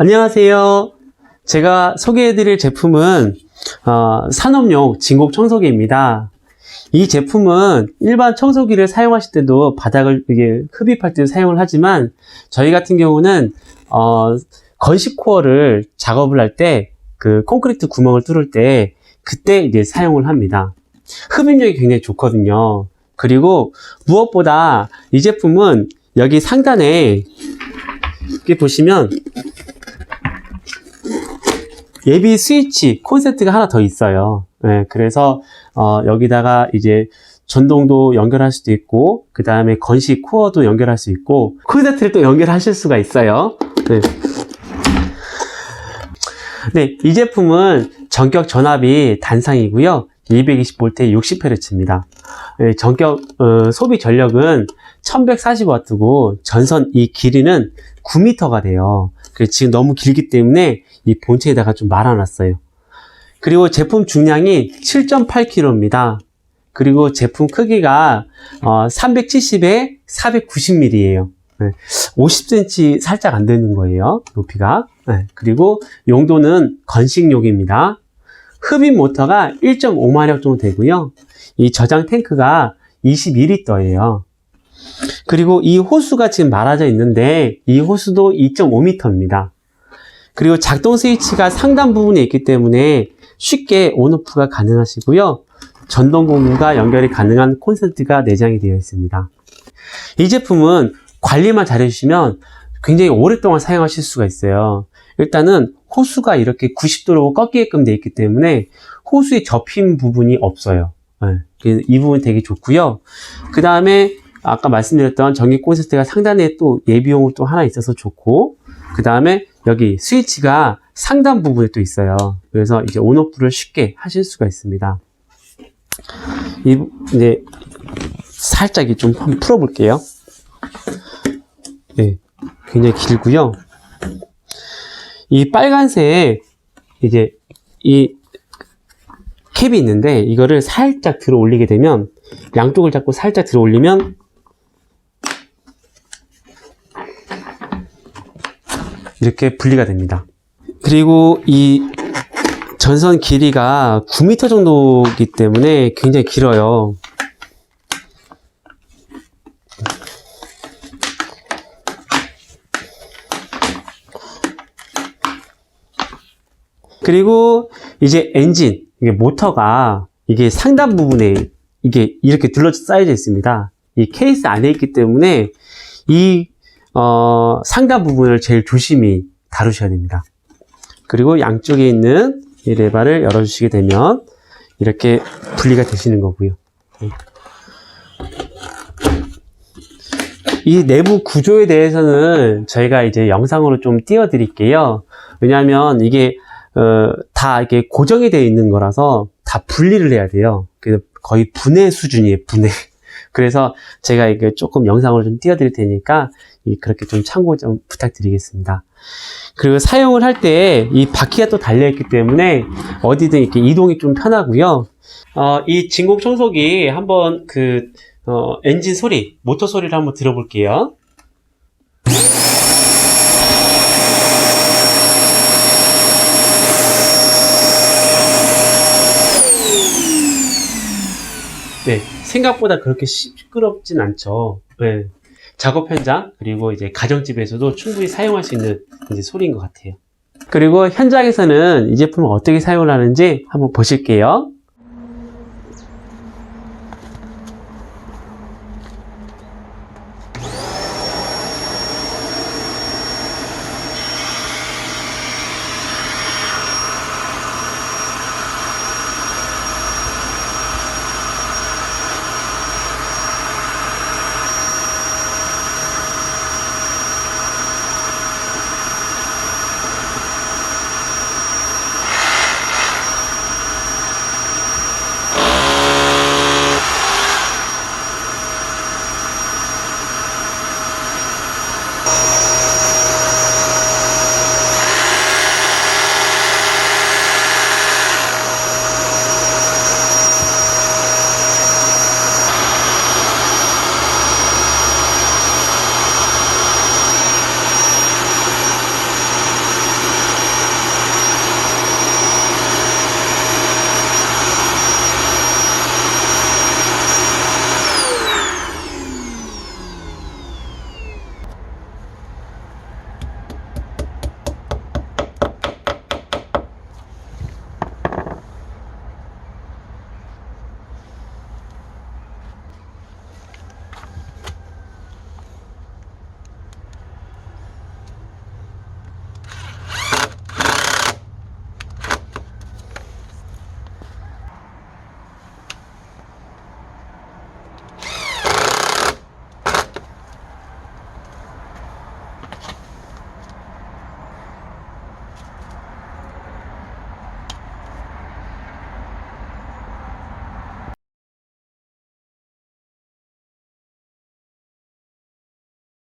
안녕하세요. 제가 소개해드릴 제품은 어, 산업용 진공 청소기입니다. 이 제품은 일반 청소기를 사용하실 때도 바닥을 이게 흡입할 때 사용을 하지만 저희 같은 경우는 어, 건식 코어를 작업을 할 때 그 콘크리트 구멍을 뚫을 때 그때 이제 사용을 합니다. 흡입력이 굉장히 좋거든요. 그리고 무엇보다 이 제품은 여기 상단에 이렇게 보시면 예비 스위치 콘센트가 하나 더 있어요. 네, 그래서 어, 여기다가 이제 전동도 연결할 수도 있고 그 다음에 건식 코어도 연결할 수 있고 콘센트를 또 연결하실 수가 있어요. 네. 네, 이 제품은 전격 전압이 단상이고요. 220V 60Hz입니다. 네, 전격 어, 소비 전력은 1140W고 전선 이 길이는 9m가 돼요. 그래서 지금 너무 길기 때문에 이 본체에다가 좀 말아놨어요. 그리고 제품 중량이 7.8kg입니다. 그리고 제품 크기가 어, 370에 490mm예요. 50cm 살짝 안 되는 거예요. 높이가. 네, 그리고 용도는 건식용입니다. 흡입 모터가 1.5마력 정도 되고요. 이 저장 탱크가 22리터예요. 그리고 이 호수가 지금 말아져 있는데 이 호수도 2.5m입니다. 그리고 작동 스위치가 상단 부분에 있기 때문에 쉽게 온오프가 가능하시고요. 전동 공구가 연결이 가능한 콘센트가 내장이 되어 있습니다. 이 제품은 관리만 잘해주시면 굉장히 오랫동안 사용하실 수가 있어요. 일단은 호수가 이렇게 90도로 꺾이게끔 되어 있기 때문에 호수에 접힌 부분이 없어요. 네, 이 부분 되게 좋고요. 그 다음에 아까 말씀드렸던 전기 콘센트가 상단에 또 예비용으로 또 하나 있어서 좋고 그 다음에 여기 스위치가 상단 부분에 또 있어요. 그래서 이제 온오프를 쉽게 하실 수가 있습니다. 이, 이제 살짝 좀 한번 풀어볼게요. 네, 굉장히 길고요. 이 빨간색 이제 이 캡이 있는데 이거를 살짝 들어 올리게 되면 양쪽을 잡고 살짝 들어 올리면 이렇게 분리가 됩니다. 그리고 이 전선 길이가 9m 정도이기 때문에 굉장히 길어요. 그리고 이제 엔진, 이게 모터가 이게 상단 부분에 이게 이렇게 둘러져 쌓여져 있습니다. 이 케이스 안에 있기 때문에 이 어, 상단 부분을 제일 조심히 다루셔야 됩니다. 그리고 양쪽에 있는 이 레바를 열어주시게 되면 이렇게 분리가 되시는 거고요. 이 내부 구조에 대해서는 저희가 이제 영상으로 좀 띄워드릴게요. 왜냐하면 이게 어, 다 이게 고정이 되어 있는 거라서 다 분리를 해야 돼요. 그래서 거의 분해 수준이에요, 분해. 그래서 제가 이게 조금 영상으로 좀 띄워드릴 테니까 그렇게 좀 참고 좀 부탁드리겠습니다. 그리고 사용을 할 때 이 바퀴가 또 달려있기 때문에 어디든 이렇게 이동이 좀 편하고요. 어, 이 진공 청소기 한번 그 어, 엔진 소리, 모터 소리를 한번 들어볼게요. 네, 생각보다 그렇게 시끄럽진 않죠. 네. 작업 현장 그리고 이제 가정집에서도 충분히 사용할 수 있는 이제 소리인 것 같아요. 그리고 현장에서는 이 제품을 어떻게 사용을 하는지 한번 보실게요.